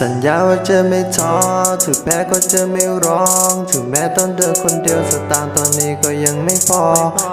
สัญญาว่าจะไม่ท้อถึงแพ้ก็จะไม่ร้อง ถึงแม้ต้องเดินคนเดียวสตางค์ตอนนี้ก็ยังไม่พอ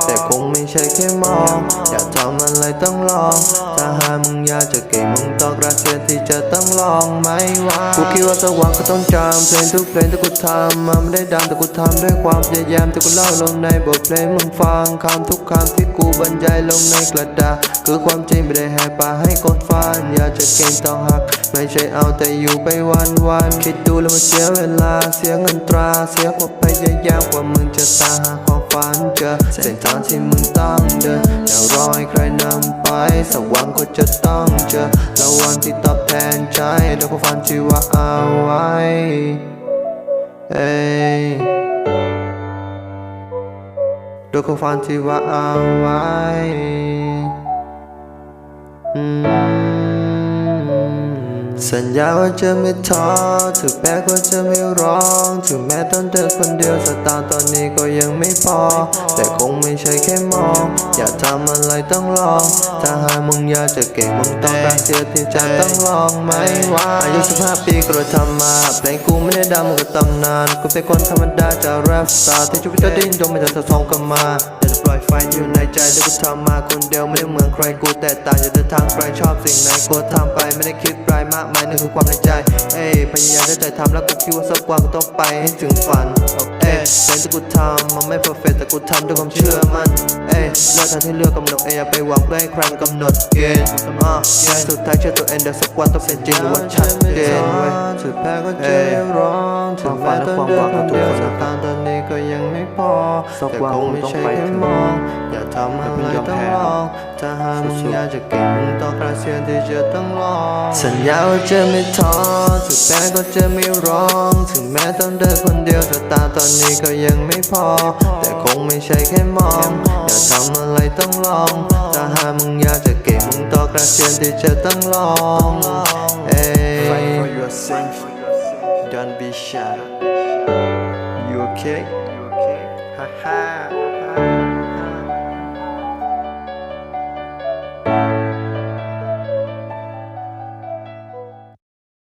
แต่คงไม่ใช่แค่มอง อยากทำอะไรต้องลอง ถ้าหามึงอยากจะเก่งมึงต้องรักเสียที่จะต้องลองไหมวะกูคิดว่าสักวันก็ต้องจำเพลงทุกเพลงที่กูทำมันไม่ได้ดังแต่กูทำด้วยความพยายามที่กูเล่าลงในบทเพลงมึงฟังคำทุกคำที่กูบรรยายลงในกระดาษคือความจริงไม่ได้แหกปากให้คนฟังอยากจะเก่งต้องหัก ไม่ใช่เอาแต่อยู่ไปวันวันคิดดูแล้วมันเสียเวลา เสียเงินตรา เสียความพยายามกว่ามึงจะตามหาความฝันเจอเส้นทางที่มึงต้องเดินอย่ารอให้ใครนำไปสักวันก็จะต้องเจอแล้ววันที่ตอบแทนใจด้วยความฝันที่ว่าเอาไว้เอ้ด้วยความฝันที่ว่าเอาไว้ สัญญาว่าจะไม่ท้อถึงแม้ว่าจะไม่ร้องถึงแม้ต้องเดินคนเดียวสตางค์ตอนนี้ก็ยังไม่พอ แต่คงไม่ใช่แค่มอง อยากทำอะไรต้องลอง ถ้าหากมึงอยากจะเก่งมึงต้องการเสียที่จะต้องลองไหมวะอายุสิบห้าปีก็เลยทำมาเพลงกูไม่ได้ดังมึงก็ตำนานกูเป็นคนธรรมดาจากแรปสตาร์ที่ชีวิตจะดิ้นรนไม่จะสะท้อนกลับมา ปล่อยไฟอยู่ในใจที่กูทำมาคนเดียวไม่ได้เหมือนใครกูแต่ต่างอยากเดินทางไกลชอบสิ่งไหนกูทำไปไม่ได้คิดไกลมากมายนี่คือความในใจ เอ้ยพยายามจะใจทำแล้วกูคิดว่าสักวันกูต้องไปให้ถึงฝันเอ้ยเพลงที่กูทำมันไม่เพอร์เฟกแต่กูทำด้วยความเชื่อมั่นเอ้ยเลือกทางที่เลือกกำหนดเอ้ยอย่าไปหวังเพื่อให้ใครมากำหนดเกณฑ์อะสุดท้ายเชื่อตัวเองเดี๋ยวสักวันต้องเป็นจริงหรือว่าชัดเจนเว้ยถึงแพ้ก็จะไม่ร้องถึงแม้ต้องเดินคนเดียวสตางค์ตอนนี้ก็ยังไม่ พอสักแต่วันคงมึงไม่ต้องใช่ไปแค่ถึงมอง อย่าทำอะไรต้องลองถ้าหากมึงอยากจะเก่งมึงต้องกระเสียนที่จะต้องลองสัญญาว่าจะไม่ท้อถึงแพ้ก็จะไม่ร้อง ถึงแม้ต้องเดินคนเดียวสตางค์ตอนนี้ก็ยังไม่พอ แต่คงไม่ใช่แค่มอง อย่าทำอะไรต้องลองถ้าหากมึงอยากจะเก่งมึงต้องกระเสียนที่จะต้องลองเอ้ย Fight for yourself. Don't be shy. You okay? ฮ่า